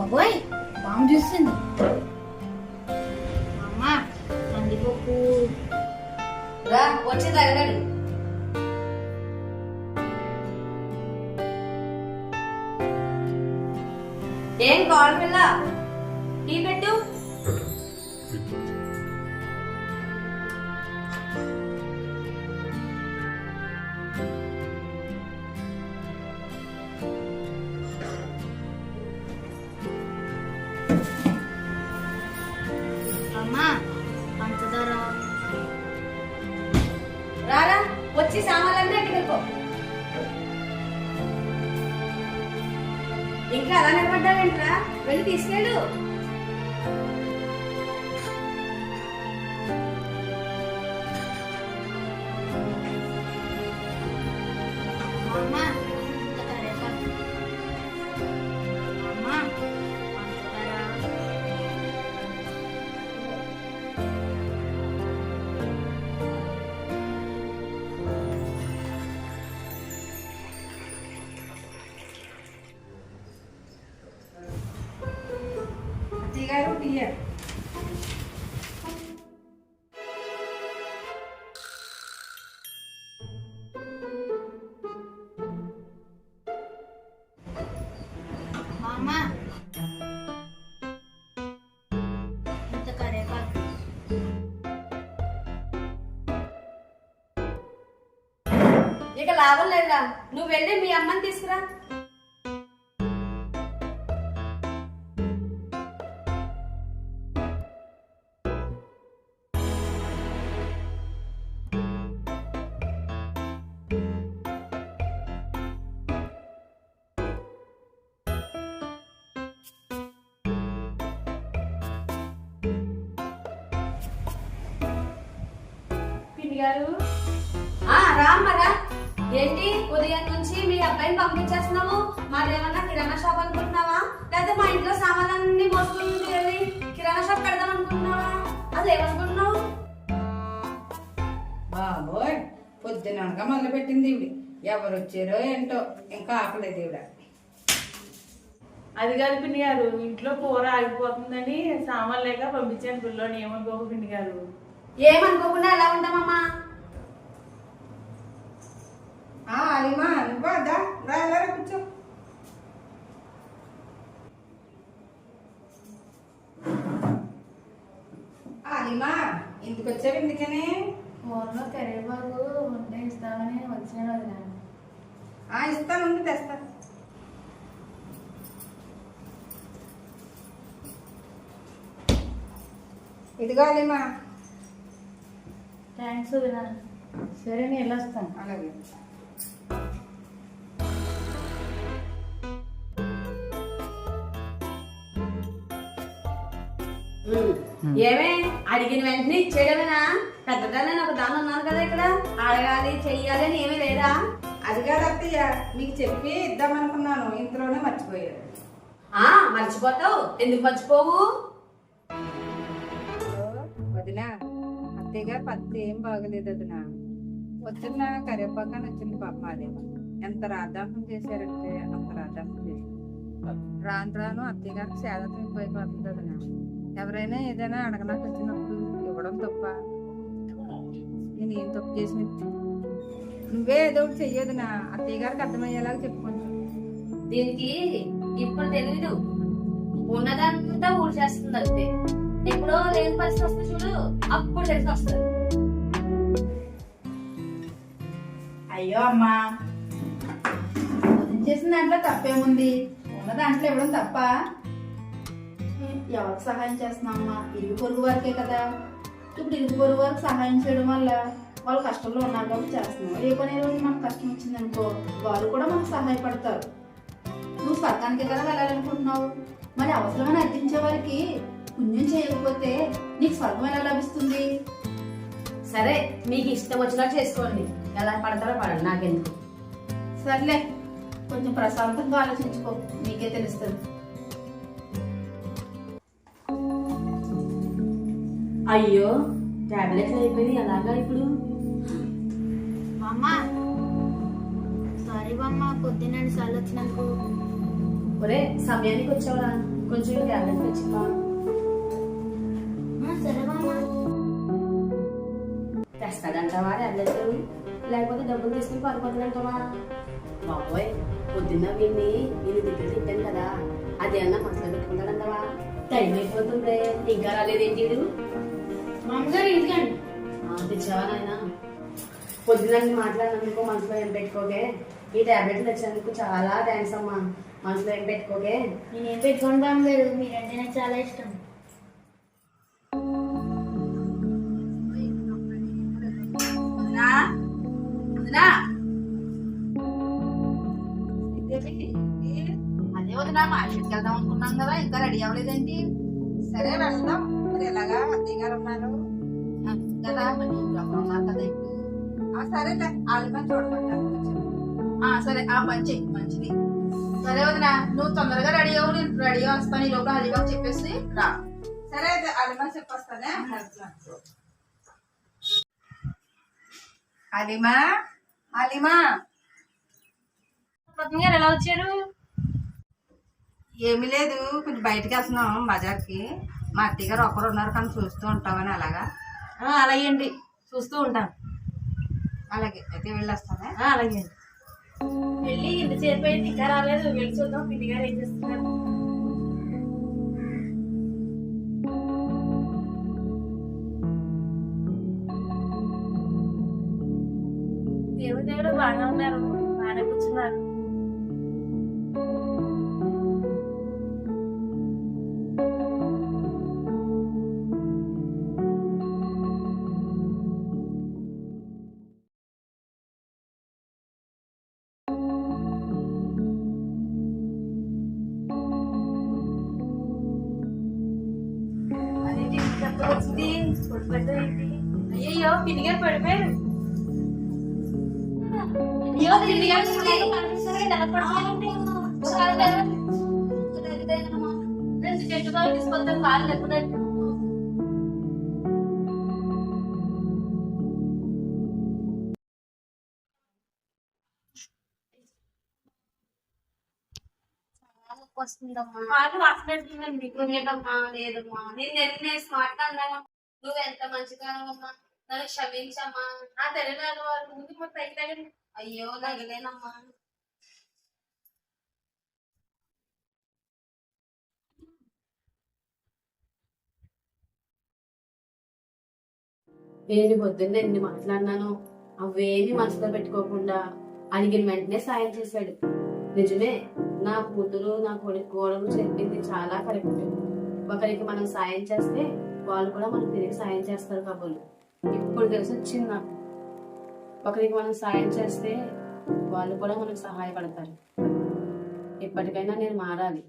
బాబోయ్ బాంబు చూస్తుంది. అమ్మా కందిపప్పు రా వచ్చి తగలడు ఏం కావాలి పిల్ల? టీ పెట్టు. అమ్మ పంచదార రారా వచ్చి సామాన్లన్నీ ఎట్టుకెళ్ళిపో ఇంకా అలా నిలబడ్డావేంట్రా? వెళ్ళి తీసుకెళ్ళు. ఇక లాభం లేదురా. నువ్వు వెళ్ళి మీ అమ్మని తీసుకురా. గారు. రామ్మరా. ఏంటి? ఉదయం నుంచి మీ అబ్బాయిని పంపించేస్తున్నావు మాదేమన్నా కిరాణా షాప్ అనుకుంటున్నావా? లేదా మా ఇంట్లో సామాన్లన్నీ మోసుకుని వెళ్ళి కిరాణా షాప్ పెడదాం అనుకుంటున్నావా? అసలు ఏమనుకుంటున్నావు? బాబోయ్ పొద్దుననక మొదలు పెట్టింది ఈవిడ. ఎవరు వచ్చారో ఏంటో ఇంకా ఆకలేదు ఈవిడ. అది కాదు పిన్ని గారు ఇంట్లో కూర ఆగిపోతుందని సామాన్ లేక పంపించాను పిల్లోని ఏమనుకోకు పిన్ని గారు? ఏమనుకోకుండా ఎలా ఉంటామమ్మా? అలిమా నువ్వా దా రా రా, కూర్చో అలిమా ఇందుకు వచ్చావు ఎందుకని కూరలో కరివేపాకు ఉంటే ఇస్తామని వచ్చాను అది ఆ ఇస్తాను ఉండి తెస్తా ఇదిగో అలిమా థ్యాంక్స్ వదినా సరే నేను వెళ్ళొస్తాను అలాగే ఏమే? అడిగిన వెంటనే ఇచ్చేయడమేనా? పెద్దదాన్ని ఒక దాని ఉన్నాను కదా ఇక్కడ. అడగాలి చెయ్యాలి అని ఏమీ లేదా? అది కాదు అత్తయ్య మీకు చెప్పి ఇద్దామనుకున్నాను. ఇంతలోనే మర్చిపోయారు. ఆ మర్చిపోతావు? ఎందుకు మర్చిపోవు? వదినా అత్తయ్య గారు పత్తి ఏం బాగలేదు వదినా. వచ్చిన కరివేపాకని వచ్చింది పాప అదేమో ఎంత రాద్దాంతం చేశారంటే అంత రాద్దాంతం చేశారు. రాను రాను అత్తయ్య గారికి సేదతం ఎక్కువైపోతుంది వదినా. ఎవరైనా ఏదైనా అడగనాకు వచ్చినప్పుడు ఇవ్వడం తప్ప. నేను ఏం తప్పు చేసిన నువ్వే ఏదో ఒకటి చెయ్యదు నా అత్తయ్య గారికి అర్థమయ్యేలాగా చెప్పుకుంటా దీనికి ఇప్పుడు తెలియదు ఉన్నదంతా ఊడ్చేస్తుంది అంతే. ఎప్పుడో లేని పరిస్థితి వస్తుంది చూడు అప్పుడు తెలిసి వస్తుంది. అయ్యో అమ్మా. చేసిన దాంట్లో? తప్పేముంది? ఉన్న దాంట్లో ఇవ్వడం తప్ప? ఎవరికి సహాయం చేస్తున్నాం అమ్మా? ఇరుగు పొరుగు వారికే కదా. ఇప్పుడు ఇరుగు పొరుగు వారికి సహాయం చేయడం వల్ల వాళ్ళు కష్టంలో ఉన్నారు కాబట్టి చేస్తున్నాం ఏ పని రోజు మనకు కష్టం వచ్చిందనుకో వాళ్ళు కూడా మనకు సహాయపడతారు. నువ్వు స్వర్గానికి కదా వెళ్ళాలనుకుంటున్నావు. మరి అవసరమని అర్థించే వారికి పుణ్యం చేయకపోతే నీకు స్వర్గం ఎలా లభిస్తుంది? సరే మీకు ఇష్టం వచ్చినట్టు చేసుకోండి. ఎలా పడతారో పడండి నాకెందుకు? సర్లే కొంచెం ప్రశాంతంగా ఆలోచించుకో. నీకే తెలుస్తుంది. అయ్యో టాబ్లెట్లు అయిపోయింది ఎలాగా ఇప్పుడు? బామ్మ సారీ బామ్మ పొద్దున్న సార్లు వచ్చినందుకు. ఒరే సమయానికి వచ్చావురా. కొంచెం ట్యాబ్లెట్ తెచ్చిమ్మా ఆ, సరే మామ తెస్తాడంటావా ట్యాబ్లెట్ లేకపోతే డబ్బులు తీసుకుని పడిపోతాడంటావా బాబోయ్ పొద్దున్న వీడిని నేను దగ్గర తింటాను కదా. అది అన్న మనసులో పెట్టుకుంటాడంటావా? టైం అయిపోతుంది ఇంకా రాలేదేంటి? మామగారు ఇంటికండి ఆ, తెచ్చావా నాయన పొద్దున నేను మాట్లాడినందుకు మనసులో ఏం పెట్టుకోకే? ఈ టాబ్లెట్లు తెచ్చినందుకు చాలా థ్యాంక్స్ అమ్మా. మనసులో ఏం పెట్టుకోకే? నేనేం పెట్టుకోండి బామ్మగారు మీరంటే నాకు చాలా ఇష్టం? అదే వదినా మార్కెట్కి వెళ్దాం అనుకున్నాం కదా ఇంకా రెడీ అవ్వలేదేంటి? సరే వెళ్దాం మరి ఎలాగా కదా సరేలే చూడమంటారు సరే ఆ మంచిది సరే వదినా నువ్వు తొందరగా రెడీ అవ్వు నేను రెడీ వస్తాను ఈ లోపల హలీబాబు చెప్పేసి రా సరే అయితే వాళ్ళని చెప్పొస్తానే అలిమా అలిమా గారు ఎలా వచ్చారు ఏమీ లేదు కొంచెం బయటకు వెళ్తున్నాం బజార్కి. మా అత్తయ్య గారు ఒకరు ఉన్నారు కానీ చూస్తూ ఉంటామని అలాగా. అలాగే అండి చూస్తూ ఉంటాను అలాగే. అయితే వెళ్ళొస్తానే ఆ, అలాగే అండి వెళ్ళి ఇంత చేరిపోయింది ఇంకా రాలేదు. వెళ్ళి చూద్దాం. పిండి గారు ఏం చేస్తున్నారు? దేవుడు దేవుడు బాగానే ఉన్నారు. బాగానే కూర్చున్నారు. అయ్యో పిండి గారు పడిపోయారు అయ్యో పిండి గారు రెండు చెట్టు బాగా తీసుకొస్తాను కాళ్ళు లేకుండా. వస్తుందమ్మా. కాళ్ళు వాసనట్టుందండి మీకు లేదమ్మా లేదమ్మా. నేను నేను స్మార్ట్ అన్నాను నువ్వు ఎంత మంచిగా అమ్మా? నన్ను క్షమించమ్మా. ఆ తెలంగాణ వారి ముందు మా పైకి అయ్యో నగలేనమ్మా నేను పొద్దున్న ఎన్ని మాట్లాడినాను అవేమి మనసులో పెట్టుకోకుండా అడిగిన వెంటనే సాయం చేశాడు. నిజమే నా కూతురు నా కొడుకు కోడలు చెప్పింది చాలా కరెక్ట్. ఒకరికి మనం సాయం చేస్తే వాళ్ళు కూడా మనకు తిరిగి సాయం చేస్తారు కబుర్లు. ఇప్పుడు తెలిసి వచ్చింది నాకు ఒకరికి మనం సాయం చేస్తే వాళ్ళు కూడా మనకు సహాయపడతారు. ఇప్పటికైనా నేను మారాలి.